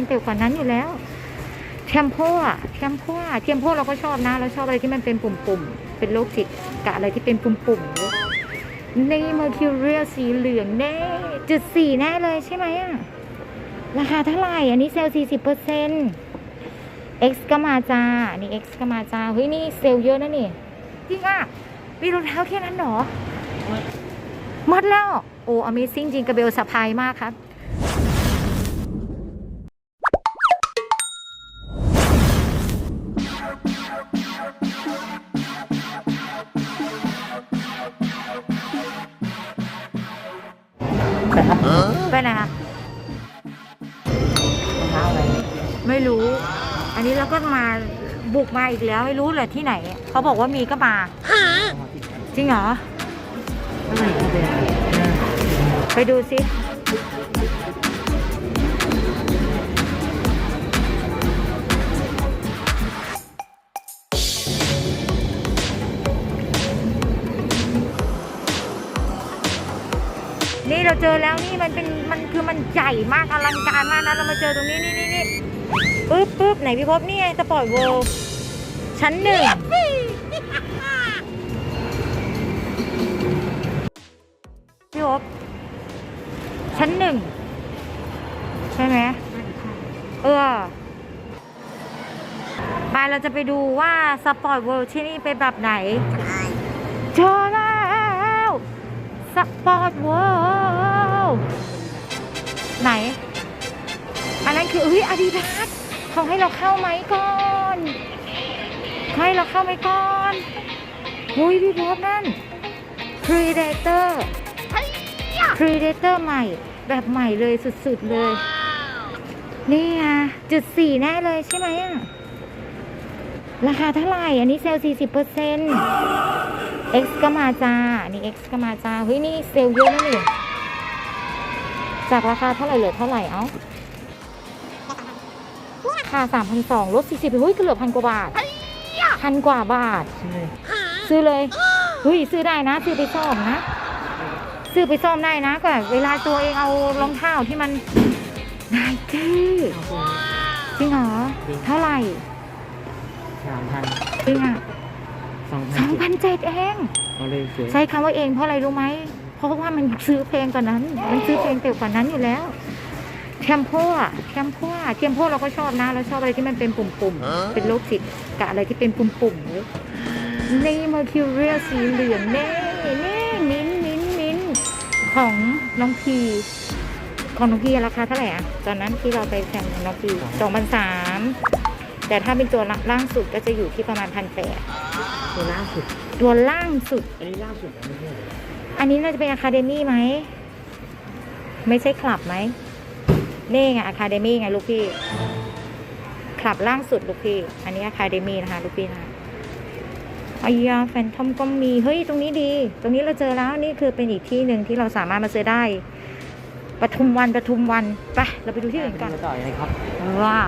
งแต่กว่านั้นอยู่แล้วแชมพูอะแชมพูอะแชมพูเราก็ชอบนะ เราชอบอะไรที่มันเป็นปุ่มๆ เป็นโรคจิตกับอะไรที่เป็นปุ่มๆในเมอร์คิวเรียสีเหลืองแน่จุดสี่แน่เลยใช่ไหมอะราคาเท่าไหร่อันนี้เซลล์สี่สิบเปอร์เซ็นต์ X ก็มาจ้าอันนี่ X ก็มาจ้า เฮ้ย นี่เซลล์เยอะนะนี่ จริงอะ มีรองเท้าแค่นั้นเหรอหมดแล้ว โอ้ Amazing จริงกระเบลสะพายมากครับ ไปไหนคะเท้าอะไรไม่รู้ อันนี้เราก็มาบุกมาอีกแล้วไม่รู้เลยที่ไหน เขาบอกว่ามีก็มาจริงเหรออะไรก็เป็นไปดูสิ นี่เราเจอแล้วนี่มันเป็นมันคือมันใหญ่มากอลังการมากนะเรามาเจอตรงนี้นี่นี่นี่ปึ๊บปึ๊บไหนพี่พบนี่ไงสปอร์ตเวิลด์ชั้นหนึ่งพี่พบชั้นหนึ่งใช่ไหมเออไปเราจะไปดูว่าสปอร์ตเวิลด์ที่นี่เป็นแบบไหนเจอแล้ว สปอร์ตเวิลด์ไหน อันนั้นคือเฮ้ยอาดิดาสเขาให้เราเข้าไหมก่อนเขาให้เราเข้าไหมก่อนหุยพี่พบนั่น Predator Predator ใหม่ แบบใหม่เลยสุดๆเลย นี่ไงจุดสี่แน่เลยใช่ไหมอะ ราคาเท่าไหร่อันนี้เซลล์สี่สิบเปอร์เซ็นต์ X ก็มาจ้า นี่ X ก็มาจ้า เฮ้ย นี่เซลล์เยอะนะนี่ จากราคาเท่าไหร่เหลือเท่าไหร่เอ้าราคาสามพันสองลดสี่สิบเฮ้ยก็เหลือพันกว่าบาทพันกว่าบาท ซื้อเลย เฮ้ย ซื้อได้นะ ซื้อไปซ่อมนะ ซื้อไปซ่อมได้นะก็เวลาตัวเองเอารองเท้าที่มันไนกี้จริงเหรอ เท่าไหร่ สามพันจริงอะสองพัสองพันเจ็ดเอง เอาเลยสวยใช้คำว่าเองเพราะอะไรรู้ไหม เพราะว่ามันซื้อเพลงกว่านั้น มันซื้อเพลงเต็มกว่านั้นอยู่แล้ว แชมพูอะแชมพูอะแชมพูเราก็ชอบนะ เราชอบอะไรที่มันเป็นปุ่มๆ เป็นโรคจิตกับอะไรที่เป็นปุ่มๆเลยนี่เมอร์คิวเรียสีเหลืองเน่เน่มิ้นท์มิ้นท์มิ้นท์ของน้องพีของน้องพีราคาเท่าไหร่อะตอนนั้นที่เราไปแข่งกับน้องพีสองพันสาม แต่ถ้าเป็นตัวล่างสุดก็จะอยู่ที่ประมาณพันแปดตัวล่าสุด ตัวล่างสุด อันนี้ล่าสุดไม่ใช่เหรออันนี้น่าจะเป็นอะคาเดมี่ไหม ไม่ใช่คลับไหมนี่ไงอะคาเดมี่ไงลูกพี่ คลับล่างสุดลูกพี่ อันนี้อะคาเดมี่นะคะลูกพี่นะคะอายาแฟนทอมก็มีเฮ้ยตรงนี้ดี ตรงนี้เราเจอแล้วนี่คือเป็นอีกที่หนึ่งที่เราสามารถมาซื้อได้ปทุมวันปทุมวันไปเราไปดูที่อื่นกันไปดูต่อเลยครับว่า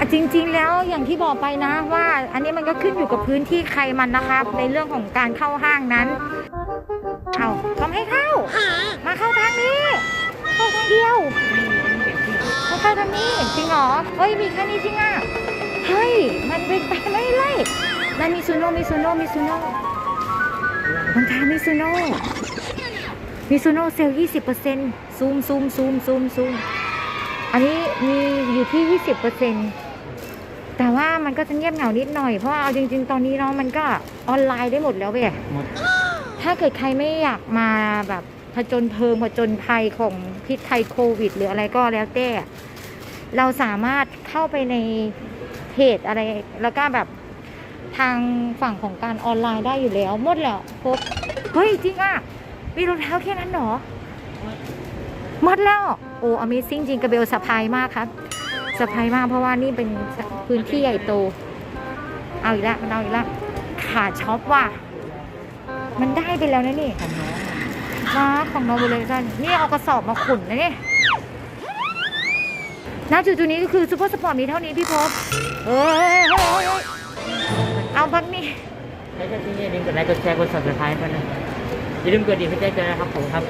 อะจริง ๆ แล้วอย่างที่บอกไปนะว่า อันนี้มันก็ขึ้นอยู่กับพื้นที่ใครมันนะครับในเรื่องของการเข้าห้างนั้น เอาทำให้เข้า มาเข้าทางนี้เข้าทางเดียวมาเข้าทางนี้จริงเหรอเฮ้ยมีแค่นี้จริงอะเฮ้ยมันเป็นไปไม่ไล่มันมีซูโน่มีซูโน่มีซูโน่รองเท้ามีซูโน่มีซูโน่เซลล์ยี่สิบเปอร์เซ็นต์ซูมซูมซูมซูมซูมอันนี้มีอยู่ที่20% แต่ว่ามันก็จะเงียบเหงานิดหน่อย เพราะว่าเอาจริง ๆ ตอนนี้เนาะมันก็ออนไลน์ได้หมดแล้วเว้ยหมดถ้าเกิดใครไม่อยากมาแบบผจญเพลิงผจญภัยของพิษภัยโควิด หรืออะไรก็แล้วแต่เราสามารถเข้าไปในเพจอะไร แล้วก็แบบทางฝั่งของการออนไลน์ได้อยู่แล้วหมดแล้วครบเฮ้ย จริงอะ มีรองเท้าแค่นั้นเหรอหมดแล้ว โอ้ Amazing จริงกระเบลสะพายมากครับ สะพายมากเพราะว่านี่เป็นพื้นที่ใหญ่โต เอาอีกแล้วมันเอาอีกแล้วขาช็อปว่ะ มันได้ไปแล้วนะนี่ของน้องมาของนอร์เวเลชันนี่เอากระสอบมาขุนนะนี่ณจุดจุดนี้ก็คือซูเปอร์สปอร์ตมีเท่านี้พี่พบเอ้ยเฮ้ยเอาบักนี่ใช้แค่ที่นี่อย่าลืมกดไลค์กดแชร์กด subscribe กันนะอย่าลืมกดดิ่งเพื่อแจ้งเตือนนะครับผมครับ